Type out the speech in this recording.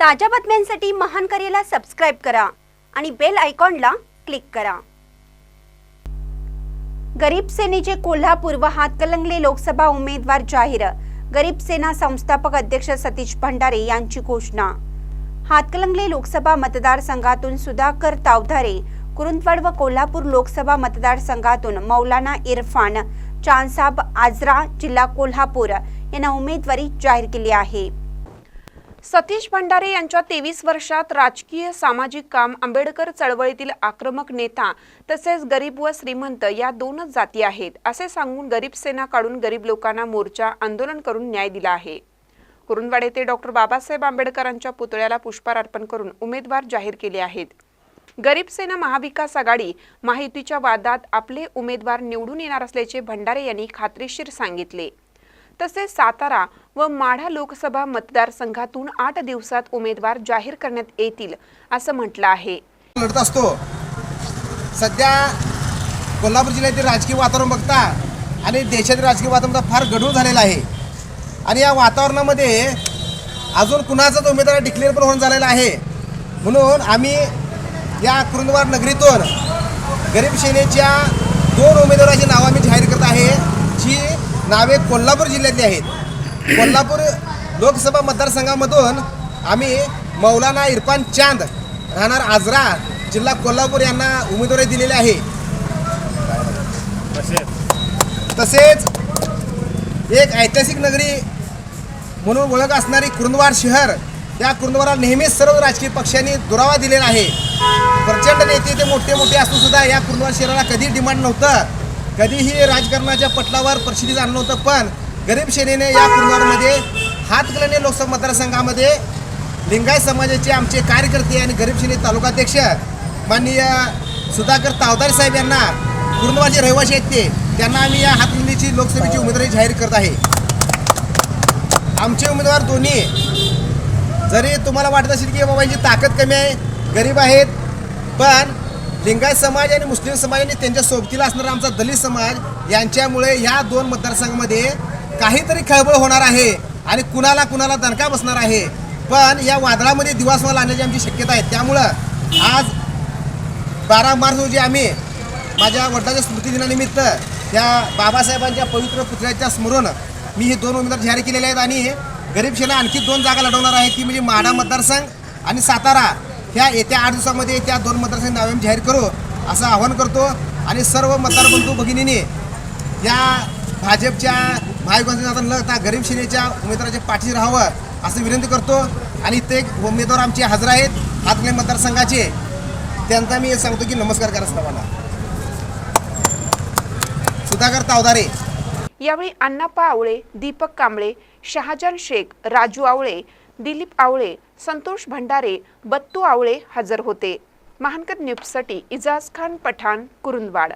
ताज्या बातम्यांसाठी महान करेला सबस्क्राईब करा आणि बेल आयकॉनला क्लिक करा. गरीब सेनेचे कोल्हापूर व हातकलंगले लोकसभा उमेदवार जाहीर. गरीब सेना संस्थापक अध्यक्ष सतीश भंडारे यांची घोषणा. हातकलंगले लोकसभा मतदारसंघातून सुधाकर तावधारे कुरुंदवाड व कोल्हापूर लोकसभा मतदारसंघातून मौलाना इरफान चांसाब आजरा जिल्हा कोल्हापूर यांना उमेदवारी जाहीर केली आहे. सतीश भंडारे यांच्या तेवीस वर्षात राजकीय सामाजिक काम आंबेडकर चळवळीतील आक्रमक नेता तसेच गरीब व श्रीमंत या दोनच जाती आहेत असे सांगून गरीब सेना काढून गरीब लोकांना मोर्चा आंदोलन करून न्याय दिला आहे. कुरुंदवाड येथे डॉक्टर बाबासाहेब आंबेडकरांच्या पुतळ्याला पुष्पहार अर्पण करून उमेदवार जाहीर केले आहेत. गरीब सेना महाविकास आघाडी माहितीच्या वादात आपले उमेदवार निवडून येणार असल्याचे भंडारे यांनी खात्रीशीर सांगितले. तसेच सातारा व माढा लोकसभा मतदारसंघातून आठ दिवसात उमेदवार जाहीर करण्यात येतील असं म्हटलं आहे. लढत असतो. सध्या कोल्हापूर जिल्ह्यातील राजकीय वातावरण बघता आणि देशातील राजकीय वातावरण फार गढूळ झालेलं आहे. आणि या वातावरणामध्ये अजून कुणाचाच उमेदवार डिक्लेअर पण होऊन झालेला आहे. म्हणून आम्ही या कुरुंदवाड नगरीतून गरीब सेनेच्या दोन उमेदवाराची नावं आम्ही जाहीर करत नावे कोल्हापूर जिल्ह्यातली आहेत. कोल्हापूर लोकसभा मतदारसंघामधून आम्ही मौलाना इरफान चांद राहणार आजरा जिल्हा कोल्हापूर यांना उमेदवारी दिलेली आहे. तसेच एक ऐतिहासिक नगरी म्हणून ओळख असणारी कुरुंदवाड शहर या कुरुंदवाडाला नेहमीच सर्व राजकीय पक्षांनी दुरावा दिलेला आहे. प्रचंड नेते ते मोठे मोठे असून सुद्धा या कुरुंदवाड शहराला कधी डिमांड नव्हतं. कधीही राजकारणाच्या पटलावर परिस्थिती आणलं नव्हतं पण गरीब सेनेने या कुरुंदवाडमध्ये हातकलने लोकसभा मतदारसंघामध्ये लिंगायत समाजाचे आमचे कार्यकर्ते आणि गरीब सेने तालुकाध्यक्ष माननीय सुधाकर तावदारे साहेब यांना कुरुंदवाडचे रहिवासी आहेत ते त्यांना आम्ही या हातकलनीची लोकसभेची उमेदवारी जाहीर करत आहे. आमचे उमेदवार दोन्ही जरी तुम्हाला वाटत असेल की बाबा यांची ताकद कमी आहे गरीब आहेत पण लिंगायत समाज आणि मुस्लिम समाज आणि त्यांच्या सोबतीला असणारा आमचा दलित समाज यांच्यामुळे ह्या दोन मतदारसंघामध्ये काहीतरी खळबळ होणार आहे आणि कुणाला कुणाला दणका बसणार आहे. पण या वादळामध्ये दिवासमाला आणण्याची आमची शक्यता आहे. त्यामुळं आज बारा मार्च रोजी आम्ही माझ्या वडिलांच्या स्मृतिदिनानिमित्त त्या बाबासाहेबांच्या पवित्र पुतळ्याच्या स्मरण मी हे दोन उमेदवार जाहीर केलेले आहेत आणि गरीब आणखी दोन जागा लढवणार आहे. ती म्हणजे माढा मतदारसंघ आणि सातारा. ह्या येत्या आठ दिवसामध्ये त्या दोन मतदारसंघ नावे आम्ही जाहीर करू असं आवाहन करतो. आणि सर्व मतदार बंधू भगिनींनी या भाजपच्या महायुगांचा न त्या गरीब सेनेच्या उमेदवाराच्या पाठी राहावं असं विनंती करतो. आणि ते उमेदवार आमचे हजर आहेत हातकले मतदारसंघाचे. त्यांचा मी सांगतो की नमस्कार करा मला सुधाकर तावदारे. यावेळी अण्णाप्पा आवळे दीपक कांबळे शहाजान शेख राजू आवळे दिलीप आवळे संतोष भंडारे बत्तू आवळे हजर होते. महानकर न्यूजसाठी इजाज खान पठाण कुरुंदवाड.